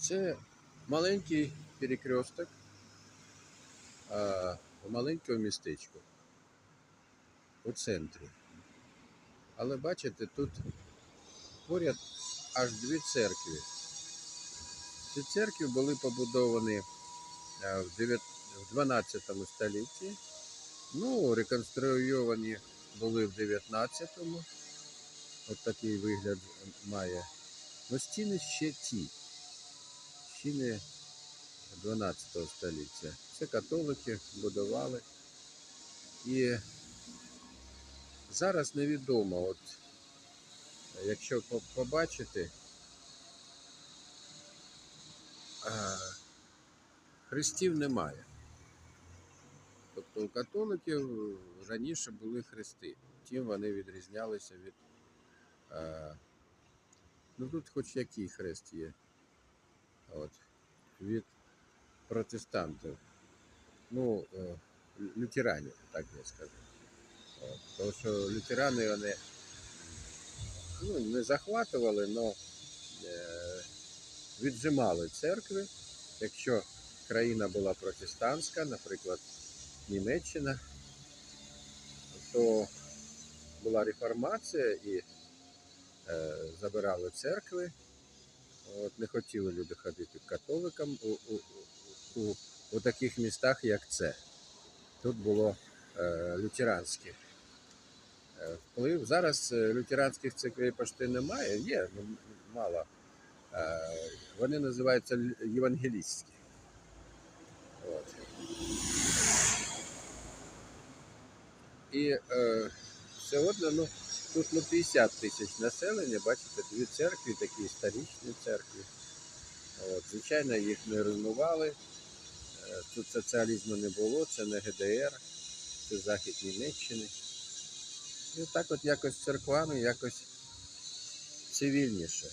Це маленький перекресток маленькому містечку у центрі. Але бачите, тут поряд аж дві церкви. Ці церкви були побудовані е, в 12 столітті. Ну, реконструйовані були в 19-му. От такий вигляд має. Ну, стіни ще ті. Стіни 12 століття. Це католики будували. І зараз невідомо, от якщо побачити, хрестів немає. Тобто у католиків раніше були хрести. Втім, вони відрізнялися від. Ну тут хоч який хрест є. От, від протестантів. Ну, е, лютеранів, так я скажу. От, тому що лютерани вони ну, не захватували, але віджимали церкви. Якщо країна була протестантська, наприклад, Німеччина, то була реформація і е, забирали церкви. От, не хотіли люди ходити католикам у, у, у, у, таких містах, як це. Тут було е, лютеранське е, вплив. Зараз е, лютеранських церквей почти немає, є ну, мало. Е, вони називаються євангелістські. От. І е, одно, ну, тут на 50 тисяч населення, бачите, дві церкви, такі історичні церкви. От, звичайно, їх не руйнували. Е, Тут соціалізму не було, це не ГДР, це захід Німеччини. І так от якось церквами якось цивільніше.